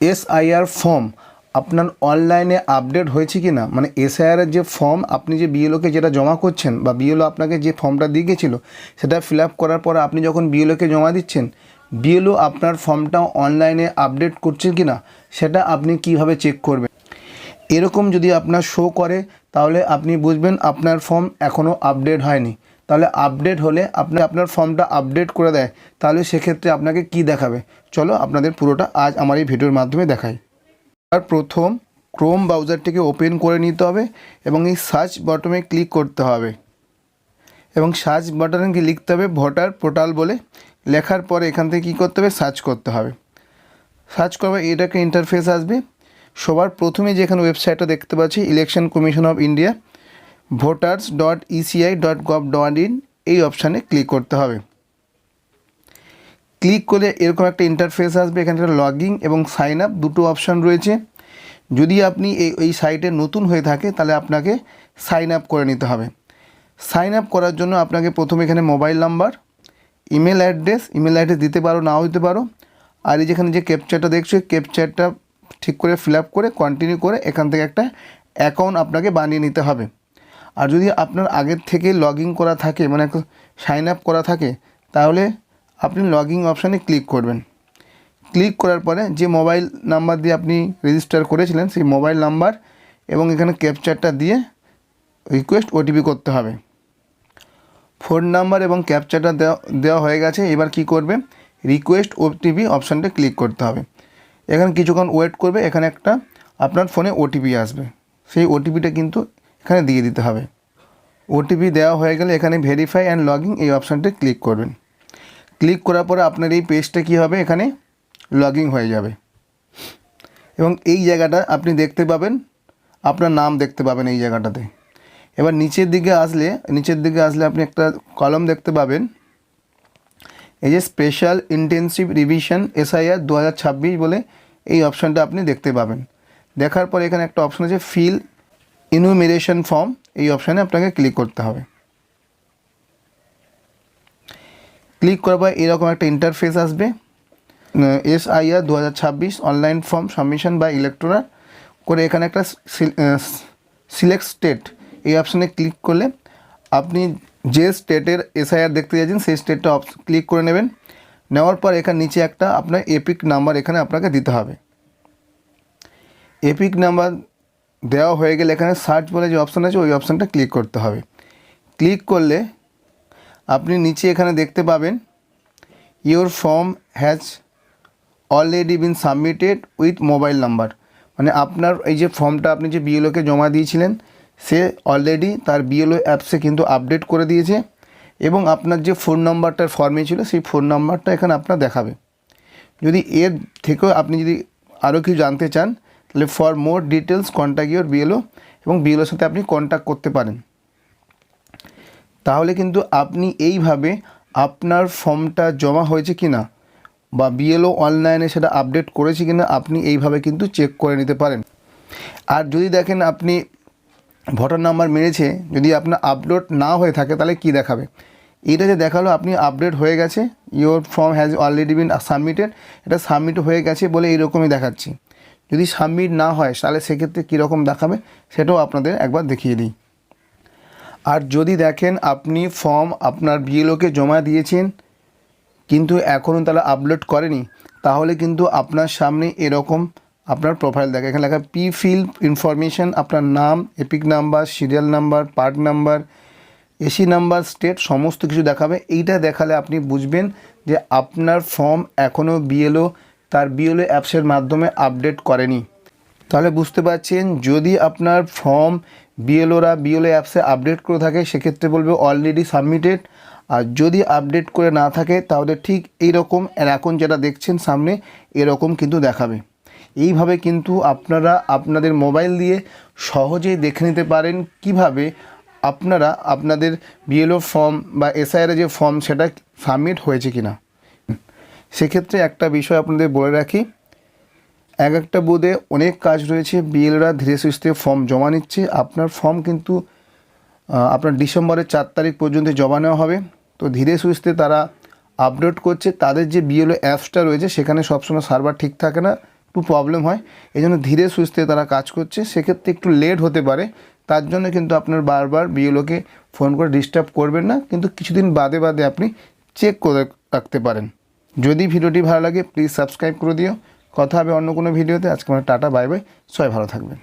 SIR form আপনার অনলাইনে update হয়েছে কি না? মানে এসআইআরের যে ফর্ম, আপনি যে বিএলওকে যেটা জমা করছেন বা বিএলও আপনাকে যে ফর্মটা দিয়ে গেছিল, সেটা ফিল আপ করার পর আপনি যখন বিএলওকে জমা দিচ্ছেন বিএলও আপনার ফর্মটা অনলাইনে আপডেট করছেন কি না, সেটা আপনি কীভাবে চেক করবেন? এরকম যদি আপনার শো করে, তাহলে আপনি বুঝবেন আপনার ফর্ম এখনও আপডেট হয়নি। তাহলে আপডেট হলে আপনি আপনার ফর্মটা আপডেট করে দেয়। তাহলে সেক্ষেত্রে আপনাকে কি দেখাবে? চলো আপনাদের পুরোটা আজ আমার এই ভিডিওর মাধ্যমে দেখাই। আর প্রথম ক্রোম ব্রাউজারটিকে ওপেন করে নিতে হবে এবং এই সার্চ বটমে ক্লিক করতে হবে। এবং সার্চ বাটনে কি লিখতে হবে ভোটার পোর্টাল বলে। লেখার পরে এখান থেকে কী করতে হবে? সার্চ করতে হবে। সার্চ করবে, এটাকে ইন্টারফেস আসবে। সবার প্রথমে যেখানে ওয়েবসাইটটা দেখতে পাচ্ছি election commission of India voters dot ECI dot gov dot in এই অপশানে ক্লিক করতে হবে। ক্লিক করলে এরকম একটা ইন্টারফেস আসবে, এখানে লগইন এবং সাইন আপ দুটো অপশান রয়েছে। যদি আপনি এই এই সাইটে নতুন হয়ে থাকে, তাহলে আপনাকে সাইন আপ করে নিতে হবে। সাইন আপ করার জন্য আপনাকে প্রথমে এখানে mobile number email address email address দিতে পারো, নাও দিতে পারো। আর এই যেখানে যে ক্যাপচারটা দেখছ ক্যাপচারটা ঠিক করে ফিল আপ করে কন্টিনিউ করে এখান থেকে একটা অ্যাকাউন্ট আপনাকে বানিয়ে নিতে হবে। আর যদি আপনার আগের থেকে লগ ইন করা থাকে মানে সাইন আপ করা থাকে, তাহলে আপনি লগ ইন অপশানে ক্লিক করবেন। ক্লিক করার পরে যে মোবাইল নাম্বার দিয়ে আপনি রেজিস্টার করেছিলেন, সেই মোবাইল নাম্বার এবং এখানে ক্যাপচারটা দিয়ে রিকোয়েস্ট ওটিপি করতে হবে। ফোন নাম্বার এবং ক্যাপচারটা দেওয়া দেওয়া হয়ে গেছে, এবার কি করবে? রিকোয়েস্ট ওটিপি অপশানটা ক্লিক করতে হবে। এখানে কিছুক্ষণ ওয়েট করবে, এখানে একটা আপনার ফোনে ওটিপি আসবে। সেই ওটিপিটা কিন্তু এখানে দিয়ে দিতে হবে। ওটিপি দেওয়া হয়ে গেলে এখানে ভেরিফাই অ্যান্ড লগইন এই অপশানটা ক্লিক করবেন। ক্লিক করার পরে আপনার এই পেজটা কী হবে? এখানে লগইন হয়ে যাবে। এবং এই জায়গাটা আপনি দেখতে পাবেন, আপনার নাম দেখতে পাবেন এই জায়গাটাতে। এবার নিচের দিকে আসলে, নিচের দিকে আসলে আপনি একটা কলম দেখতে পাবেন। এই যে স্পেশাল ইন্টেন্সিভ রিভিশন এসআইআর দু হাজার ছাব্বিশ বলে এই অপশানটা আপনি দেখতে পাবেন। দেখার পর এখানে একটা অপশান আছে ফিল ইনুমিরেশন ফর্ম এই অপশানে আপনাকে ক্লিক করতে হবে। ক্লিক করার পর এরকম একটা ইন্টারফেস আসবে। এস আইআর দু অনলাইন ফর্ম সাবমিশন বা ইলেকট্রোনাল করে এখানে একটা সিলেক্ট স্টেট এই অপশানে ক্লিক করলে আপনি যে স্টেটের এসআইআর দেখতে যাচ্ছেন, সেই স্টেটটা অপ ক্লিক করে নেবেন। নেওয়ার পর এখানে নিচে একটা আপনার এপিক নাম্বার এখানে আপনাকে দিতে হবে। এপিক নাম্বার দেওয়া হয়ে গেলে এখানে সার্চ বলে যে অপশান আছে, ওই অপশানটা ক্লিক করতে হবে। ক্লিক করলে আপনি নিচে এখানে দেখতে পাবেন your form has already been submitted with mobile number মানে আপনার এই যে ফর্মটা আপনি যে বিএলওকে জমা দিয়েছিলেন, সে অলরেডি তার বিএলও অ্যাপসে কিন্তু আপডেট করে দিয়েছে এবং আপনার যে ফোন নাম্বারটার ফর্মে ছিল, সেই ফোন নাম্বারটা এখানে আপনার দেখাবে। যদি এর থেকেও আপনি যদি আরও কিছু জানতে চান তাহলে for more details contact your BLO এবং বিএলওর সাথে আপনি কন্ট্যাক্ট করতে পারেন। তাহলে কিন্তু আপনি এইভাবে আপনার ফর্মটা জমা হয়েছে কি না বা বিএলও অনলাইনে সেটা আপডেট করেছে কি না আপনি এইভাবে কিন্তু চেক করে নিতে পারেন। আর যদি দেখেন আপনি ভোটার নাম্বার মেরেছে, যদি আপনার আপলোড না হয়ে থাকে তাহলে কি দেখাবে? এটা যে দেখাল, আপনি আপডেট হয়ে গেছে your form has already been submitted এটা সাবমিট হয়ে গেছে বলে এইরকমই দেখাচ্ছি। যদি সাবমিট না হয়, তাহলে সেক্ষেত্রে কীরকম দেখাবে? সেটাও আপনাদের একবার দেখিয়ে দিই। আর যদি দেখেন আপনি ফর্ম আপনার বিএলওকে জমা দিয়েছেন, কিন্তু এখনও তারা আপলোড করেনি, তাহলে কিন্তু আপনার সামনে এরকম আপনার প্রোফাইল দেখে। এখানে লেখা পি ফিল ইনফরমেশন আপনার নাম EPIC number serial number part number AC number state সমস্ত কিছু দেখাবে। এইটা দেখালে আপনি বুঝবেন যে আপনার ফর্ম এখনও বিএলও তার বিএলও অ্যাপসের মাধ্যমে আপডেট করেনি। তাহলে বুঝতে পারছেন, যদি আপনার ফর্ম বিএলওরা বিএলও অ্যাপসে আপডেট করে থাকে, সেক্ষেত্রে বলবে অলরেডি সাবমিটেড আর যদি আপডেট করে না থাকে, তাহলে ঠিক এই রকম এখন যেটা দেখছেন সামনে, এরকম কিন্তু দেখাবে। এইভাবে কিন্তু আপনারা আপনাদের মোবাইল দিয়ে সহজেই দেখে নিতে পারেন কীভাবে আপনারা আপনাদের বিএলও ফর্ম বা এসআইআর যে ফর্ম, সেটা সাবমিট হয়েছে কিনা। সেক্ষেত্রে একটা বিষয় আপনাদের বলে রাখি। এক একটা বোধে অনেক কাজ রয়েছে, বিএলরা ধীরে সুস্থে ফর্ম জমা নিচ্ছে। আপনার ফর্ম কিন্তু আপনার ডিসেম্বরের চার তারিখ পর্যন্ত জমা নেওয়া হবে। তো ধীরে সুস্থে তারা আপলোড করছে। তাদের যে বিএলও অ্যাপসটা রয়েছে, সেখানে সবসময় সার্ভার ঠিক থাকে না, একটু প্রবলেম হয়। এই জন্য ধীরে সুস্থে তারা কাজ করছে। সেক্ষেত্রে একটু লেট হতে পারে। তার জন্য কিন্তু আপনার বারবার বিএলওকে ফোন করে ডিস্টার্ব করবেন না। কিন্তু কিছুদিন বাদে বাদে আপনি চেক করে রাখতে পারেন। যদি ভিডিওটি ভালো লাগে প্লিজ সাবস্ক্রাইব করে দিও। কথা হবে অন্য কোনো ভিডিওতে। আজকে আমরা টাটা বাই বাই সবাই ভালো থাকবেন।